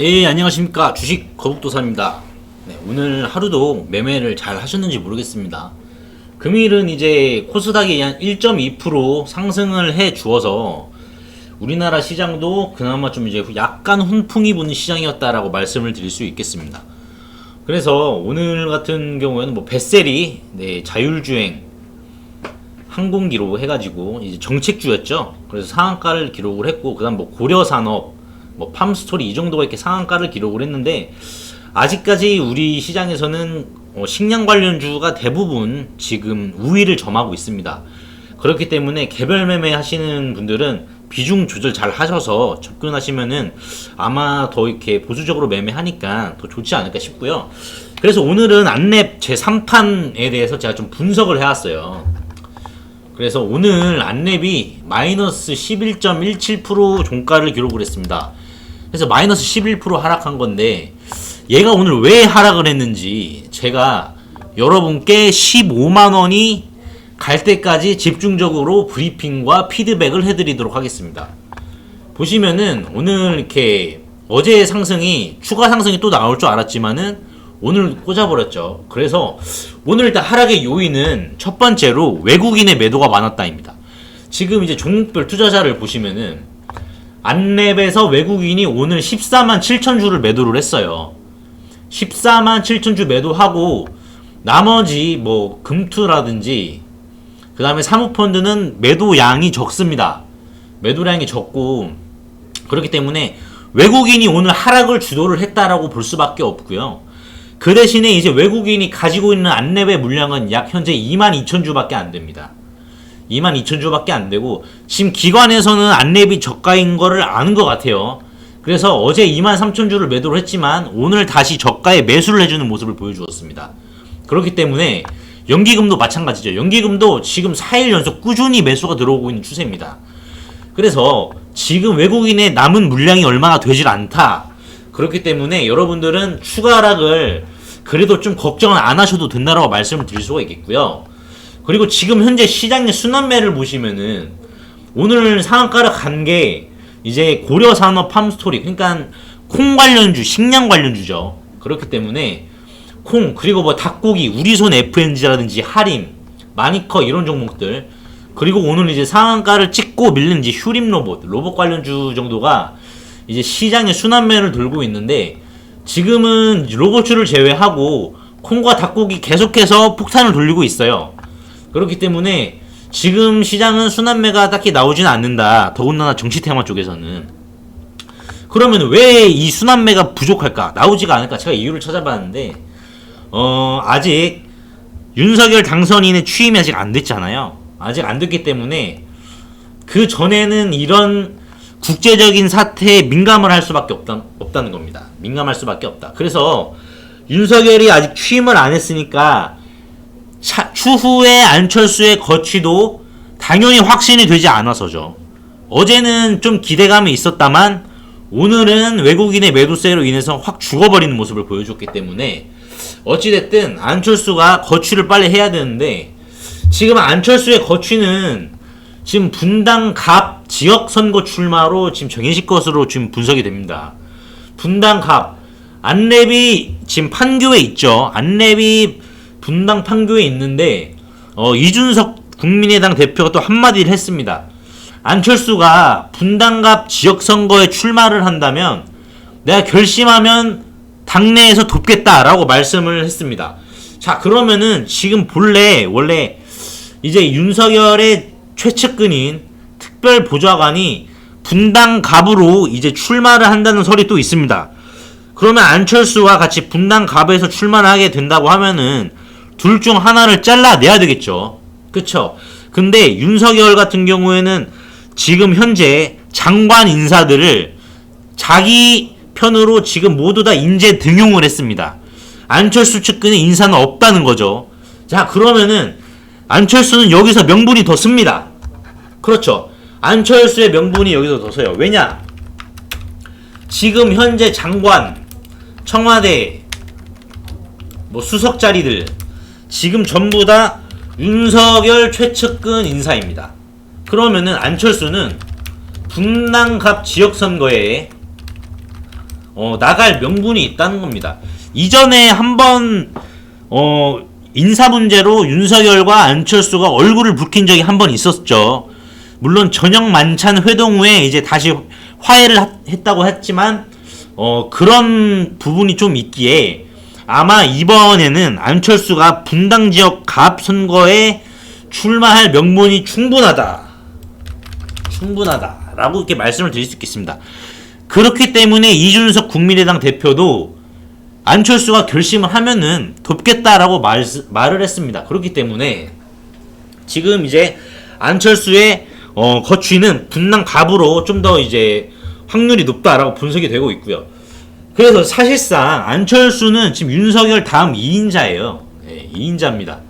예, 안녕하십니까. 주식 거북도사입니다. 네, 오늘 하루도 매매를 잘 하셨는지 모르겠습니다. 금일은 이제 코스닥이 한 1.2% 상승을 해 주어서 우리나라 시장도 그나마 좀 이제 약간 훈풍이 부는 시장이었다라고 말씀을 드릴 수 있겠습니다. 그래서 오늘 같은 경우에는 뭐 베셀이 네, 자율주행 항공기로 해가지고 이제 정책주였죠. 그래서 상한가를 기록을 했고 그다음 뭐 고려산업, 뭐 팜스토리 이 정도가 이렇게 상한가를 기록을 했는데 아직까지 우리 시장에서는 어, 식량 관련주가 대부분 지금 우위를 점하고 있습니다. 그렇기 때문에 개별 매매 하시는 분들은 비중 조절 잘 하셔서 접근하시면은 아마 더 이렇게 보수적으로 매매하니까 더 좋지 않을까 싶고요. 그래서 오늘은 안랩 제 3판에 대해서 제가 좀 분석을 해왔어요. 그래서 오늘 안랩이 마이너스 11.17% 종가를 기록을 했습니다. 그래서 마이너스 11% 하락한 건데 얘가 오늘 왜 하락을 했는지 제가 여러분께 15만 원이 갈 때까지 집중적으로 브리핑과 피드백을 해드리도록 하겠습니다. 보시면은 오늘 이렇게 어제 상승이 추가 상승이 또 나올 줄 알았지만은 오늘 꽂아버렸죠. 그래서 오늘 일단 하락의 요인은 첫 번째로 외국인의 매도가 많았다입니다. 지금 이제 종목별 투자자를 보시면은 안랩에서 외국인이 오늘 14만 7천 주를 매도를 했어요. 14만 7천 주 매도하고 나머지 뭐 금투라든지 그 다음에 사모펀드는 매도량이 적습니다. 매도량이 적고 그렇기 때문에 외국인이 오늘 하락을 주도를 했다라고 볼 수밖에 없고요. 그 대신에 이제 외국인이 가지고 있는 안랩의 물량은 약 현재 2만 2천 주밖에 안 됩니다. 2만 2천 주밖에 안 되고 지금 기관에서는 안랩이 저가인 거를 아는 것 같아요. 그래서 어제 2만 3천 주를 매도를 했지만 오늘 다시 저가에 매수를 해주는 모습을 보여주었습니다. 그렇기 때문에 연기금도 마찬가지죠. 연기금도 지금 4일 연속 꾸준히 매수가 들어오고 있는 추세입니다. 그래서 지금 외국인의 남은 물량이 얼마나 되질 않다. 그렇기 때문에 여러분들은 추가 하락을 그래도 좀 걱정을 안 하셔도 된다라고 말씀을 드릴 수가 있겠고요. 그리고 지금 현재 시장의 순환매를 보시면은 오늘 상한가를 간 게 이제 고려산업 팜스토리 그러니까 콩 관련주, 식량 관련주죠. 그렇기 때문에 콩 그리고 뭐 닭고기, 우리손 FNG라든지 하림, 마니커 이런 종목들 그리고 오늘 이제 상한가를 찍고 밀린 이제 휴림 로봇, 로봇 관련주 정도가 이제 시장의 순환매를 돌고 있는데 지금은 로봇주를 제외하고 콩과 닭고기 계속해서 폭탄을 돌리고 있어요. 그렇기 때문에 지금 시장은 순환매가 딱히 나오지는 않는다. 더군다나 정치 테마 쪽에서는. 그러면 왜 이 순환매가 부족할까? 나오지가 않을까? 제가 이유를 찾아봤는데, 어, 아직 윤석열 당선인의 취임이 아직 안 됐잖아요. 아직 안 됐기 때문에 그 전에는 이런 국제적인 사태에 민감을 할 수밖에 없다, 없다는 겁니다. 민감할 수밖에 없다. 그래서 윤석열이 아직 취임을 안 했으니까 차, 추후에 안철수의 거취도 당연히 확신이 되지 않아서죠. 어제는 좀 기대감이 있었다만 오늘은 외국인의 매도세로 인해서 확 죽어버리는 모습을 보여줬기 때문에 어찌됐든 안철수가 거취를 빨리 해야 되는데 지금 안철수의 거취는 지금 분당 갑 지역 선거 출마로 지금 정해질 것으로 지금 분석이 됩니다. 분당 갑 안랩이 지금 판교에 있죠. 안랩이 분당 판교에 있는데 어, 이준석 국민의당 대표가 또 한마디를 했습니다. 안철수가 분당갑 지역 선거에 출마를 한다면 내가 결심하면 당내에서 돕겠다라고 말씀을 했습니다. 자 그러면은 지금 본래 원래 이제 윤석열의 최측근인 특별보좌관이 분당갑으로 이제 출마를 한다는 설이 또 있습니다. 그러면 안철수와 같이 분당갑에서 출마를 하게 된다고 하면은 둘 중 하나를 잘라내야 되겠죠. 그쵸? 근데 윤석열 같은 경우에는 지금 현재 장관 인사들을 자기 편으로 지금 모두 다 인재 등용을 했습니다. 안철수 측근의 인사는 없다는 거죠. 자, 그러면은 안철수는 여기서 명분이 더 씁니다. 그렇죠. 안철수의 명분이 여기서 더 서요. 왜냐? 지금 현재 장관, 청와대, 뭐 수석 자리들 지금 전부 다 윤석열 최측근 인사입니다. 그러면은 안철수는 분당갑 지역 선거에 어, 나갈 명분이 있다는 겁니다. 이전에 한번 어, 인사 문제로 윤석열과 안철수가 얼굴을 붉힌 적이 한 번 있었죠. 물론 저녁 만찬 회동 후에 이제 다시 화해를 하- 했다고 했지만 어, 그런 부분이 좀 있기에 아마 이번에는 안철수가 분당 지역 갑 선거에 출마할 명분이 충분하다. 충분하다 라고 이렇게 말씀을 드릴 수 있겠습니다. 그렇기 때문에 이준석 국민의당 대표도 안철수가 결심을 하면은 돕겠다라고 말, 말을 했습니다. 그렇기 때문에 지금 이제 안철수의 어, 거취는 분당 갑으로 좀 더 이제 확률이 높다라고 분석이 되고 있고요. 그래서 사실상 안철수는 지금 윤석열 다음 2인자예요. 네, 2인자입니다.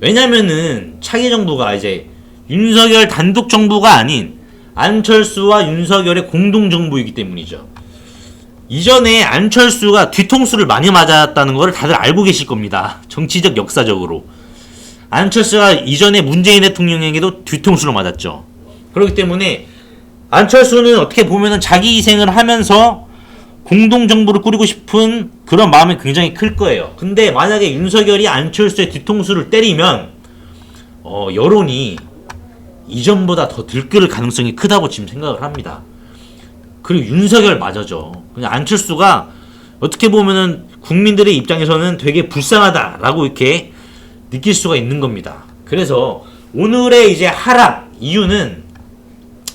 왜냐면은 차기 정부가 이제 윤석열 단독 정부가 아닌 안철수와 윤석열의 공동 정부이기 때문이죠. 이전에 안철수가 뒤통수를 많이 맞았다는 것을 다들 알고 계실 겁니다. 정치적 역사적으로. 안철수가 이전에 문재인 대통령에게도 뒤통수를 맞았죠. 그렇기 때문에 안철수는 어떻게 보면은 자기 희생을 하면서 공동 정부를 꾸리고 싶은 그런 마음이 굉장히 클 거예요. 근데 만약에 윤석열이 안철수의 뒤통수를 때리면 어, 여론이 이전보다 더 들끓을 가능성이 크다고 지금 생각을 합니다. 그리고 윤석열 마저죠. 그냥 안철수가 어떻게 보면은 국민들의 입장에서는 되게 불쌍하다라고 이렇게 느낄 수가 있는 겁니다. 그래서 오늘의 이제 하락 이유는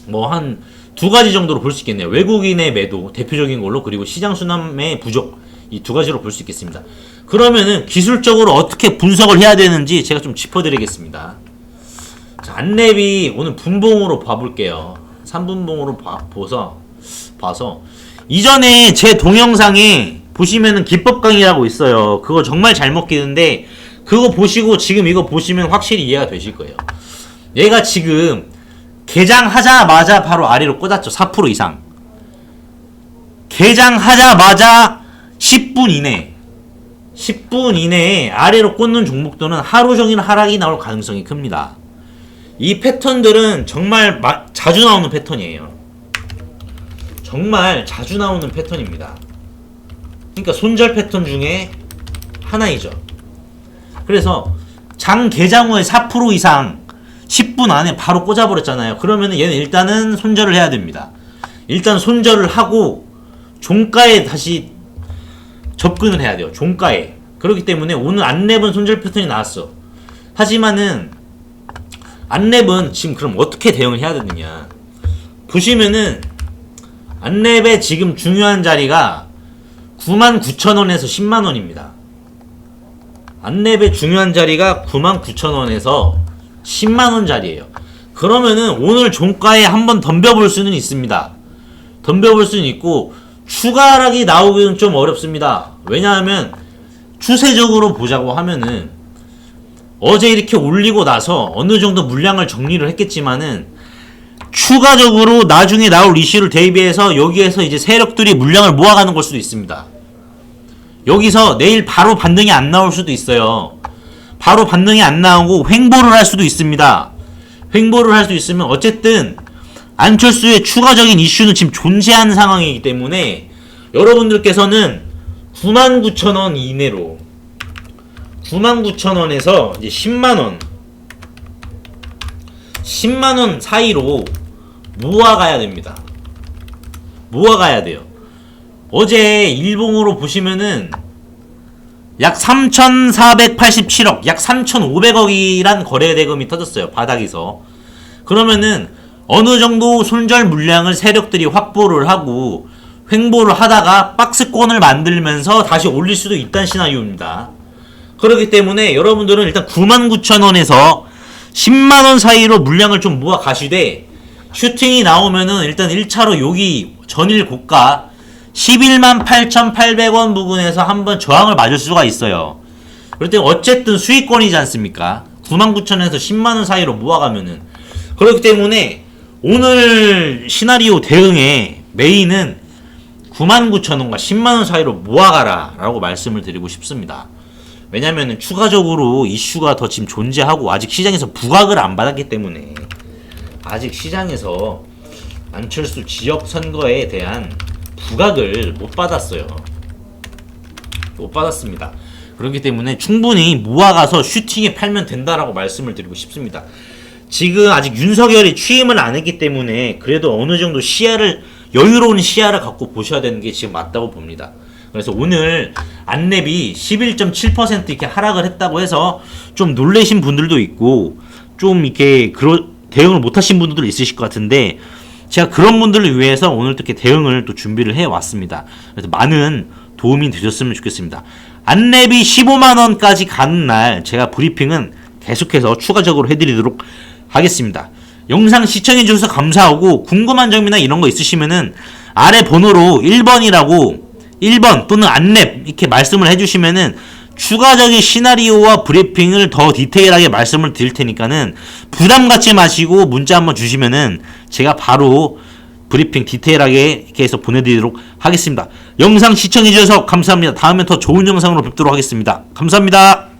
뭐한 두 가지 정도로 볼 수 있겠네요. 외국인의 매도 대표적인 걸로 그리고 시장 순환의 부족 이 두 가지로 볼 수 있겠습니다. 그러면은 기술적으로 어떻게 분석을 해야 되는지 제가 좀 짚어드리겠습니다. 자, 안랩이 오늘 분봉으로 봐볼게요. 3분봉으로 봐, 보서 봐서 이전에 제 동영상에 보시면은 기법 강의라고 있어요. 그거 정말 잘 먹기는데 그거 보시고 지금 이거 보시면 확실히 이해가 되실 거예요. 얘가 지금 개장하자마자 바로 아래로 꽂았죠. 4% 이상. 개장하자마자 10분 이내 10분 이내에 아래로 꽂는 종목들은 하루 종일 하락이 나올 가능성이 큽니다. 이 패턴들은 정말 마- 자주 나오는 패턴이에요. 정말 자주 나오는 패턴입니다. 그러니까 손절 패턴 중에 하나이죠. 그래서 장 개장 후에 4% 이상 10분 안에 바로 꽂아버렸잖아요. 그러면 얘는 일단은 손절을 해야 됩니다. 일단 손절을 하고 종가에 다시 접근을 해야 돼요. 종가에. 그렇기 때문에 오늘 안랩은 손절 패턴이 나왔어. 하지만은 안랩은 지금 그럼 어떻게 대응을 해야 되느냐? 보시면은 안랩의 지금 중요한 자리가 99,000원에서 10만 원입니다. 안랩의 중요한 자리가 99,000원에서 10만 원 자리예요. 그러면은 오늘 종가에 한번 덤벼볼 수는 있습니다. 덤벼볼 수는 있고 추가 하락이 나오기는 좀 어렵습니다. 왜냐하면 추세적으로 보자고 하면은 어제 이렇게 올리고 나서 어느 정도 물량을 정리를 했겠지만은 추가적으로 나중에 나올 이슈를 대비해서 여기에서 이제 세력들이 물량을 모아가는 걸 수도 있습니다. 여기서 내일 바로 반등이 안 나올 수도 있어요. 바로 반등이 안 나오고 횡보를 할 수도 있습니다. 횡보를 할 수 있으면 어쨌든 안철수의 추가적인 이슈는 지금 존재하는 상황이기 때문에 여러분들께서는 99,000원 이내로 99,000원에서 이제 10만원 10만원 사이로 모아가야 됩니다. 모아가야 돼요. 어제 일봉으로 보시면은 약 3,487억, 약 3,500억이란 거래 대금이 터졌어요. 바닥에서. 그러면은 어느 정도 손절 물량을 세력들이 확보를 하고 횡보를 하다가 박스권을 만들면서 다시 올릴 수도 있다는 시나리오입니다. 그렇기 때문에 여러분들은 일단 99,000원에서 10만원 사이로 물량을 좀 모아 가시되 슈팅이 나오면은 일단 1차로 여기 전일 고가 11만 8,800원 부근에서 한번 저항을 맞을 수가 있어요. 그럴 때 어쨌든 수익권이지 않습니까? 99,000원에서 10만 원 사이로 모아가면은. 그렇기 때문에 오늘 시나리오 대응의 메인은 99,000원과 10만 원 사이로 모아가라 라고 말씀을 드리고 싶습니다. 왜냐면은 추가적으로 이슈가 더 지금 존재하고 아직 시장에서 부각을 안 받았기 때문에 아직 시장에서 안철수 지역 선거에 대한 부각을 못 받았어요. 못 받았습니다. 그렇기 때문에 충분히 모아가서 슈팅에 팔면 된다라고 말씀을 드리고 싶습니다. 지금 아직 윤석열이 취임을 안 했기 때문에 그래도 어느 정도 시야를 여유로운 시야를 갖고 보셔야 되는 게 지금 맞다고 봅니다. 그래서 오늘 안랩이 11.7% 이렇게 하락을 했다고 해서 좀 놀래신 분들도 있고 좀 이렇게 그런 대응을 못 하신 분들도 있으실 것 같은데 제가 그런 분들을 위해서 오늘 또 이렇게 대응을 또 준비를 해 왔습니다. 그래서 많은 도움이 되셨으면 좋겠습니다. 안랩이 15만 원까지 가는 날 제가 브리핑은 계속해서 추가적으로 해드리도록 하겠습니다. 영상 시청해 주셔서 감사하고 궁금한 점이나 이런 거 있으시면은 아래 번호로 1번이라고 1번 또는 안랩 이렇게 말씀을 해주시면은 추가적인 시나리오와 브리핑을 더 디테일하게 말씀을 드릴 테니까는 부담 갖지 마시고 문자 한번 주시면은 제가 바로 브리핑 디테일하게 해서 보내드리도록 하겠습니다. 영상 시청해주셔서 감사합니다. 다음에 더 좋은 영상으로 뵙도록 하겠습니다. 감사합니다.